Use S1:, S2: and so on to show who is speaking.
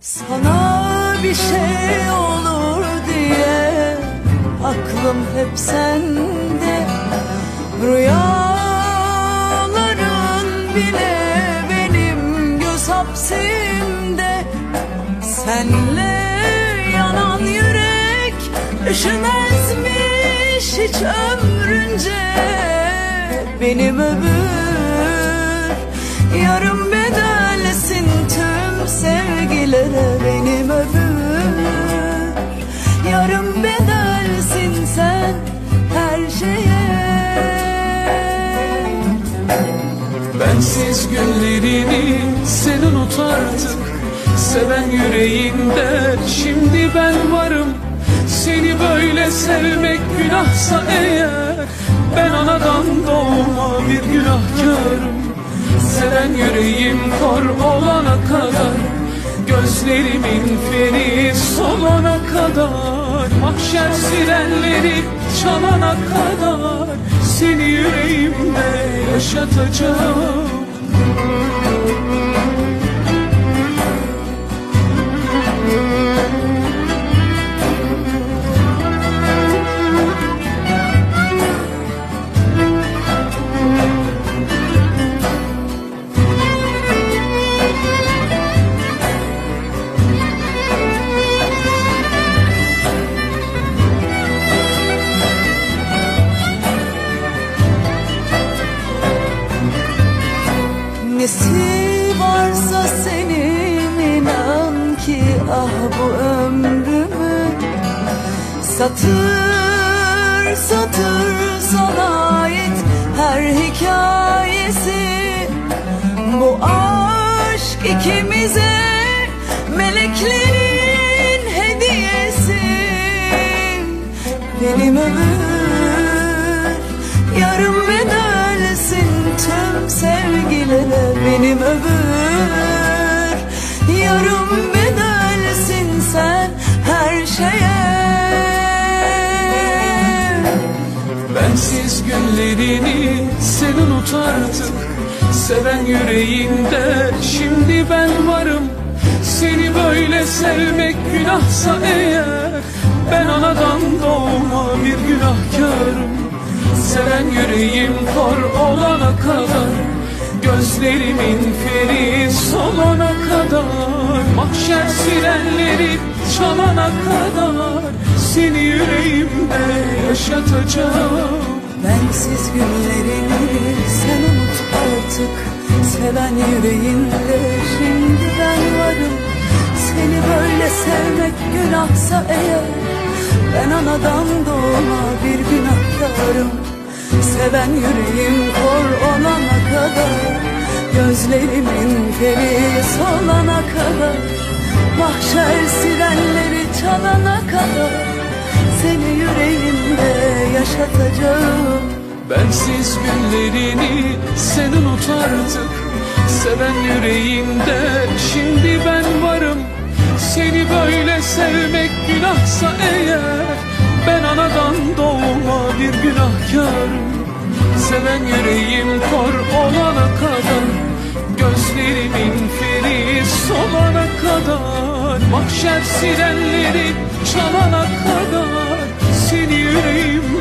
S1: Sana bir şey olur diye aklım hep sende. Rüyaların bile benim göz hapsimde. Senle yanan yürek üşümezmiş hiç ömrünce. Benim ömür yarım bedelsin
S2: Bensiz günlerini sen unut artık. Seven yüreğinde şimdi ben varım. Seni böyle sevmek günahsa eğer Ben anadan doğma bir günahkarım. Seven yüreğim kor olana kadar Gözlerimin feri solana kadar. Mahşer sirenleri çalana kadar Seni yüreğimde yaşatacağım
S1: varsa senin inan ki ah bu ömrümü Satır satır sana ait her hikayesi. Bu aşk ikimize meleklerin hediyesi. Benim ömür yarım bedelsin tüm sevgilere
S2: Bensiz günlerini sen unut artık Seven yüreğinde şimdi ben varım. Seni böyle sevmek günahsa eğer Ben anadan doğma bir günahkarım. Seven yüreğim kor olana kadar Gözlerimin feri solana kadar. Mahşer sirenleri çalana kadar Seni yüreğimde yaşatacağım.
S1: Bensiz günlerini sen unut artık. Seven yüreğinde şimdi ben varım. Seni böyle sevmek günahsa eğer Ben anadan doğma bir günahkarım. Seven yüreğim kor olana kadar Gözlerimin feri solana kadar. Mahşer sirenleri çalana kadar yüreğimde yaşatacağım.
S2: Bensiz günlerini sen unut artık. Seven yüreğinde şimdi ben varım. Seni böyle sevmek günahsa eğer Ben anadan doğma bir günahkarım. Seven yüreğim kor olana kadar Gözlerimin feri solana kadar. Mahşer sirenleri çalana kadar seni yüreğim.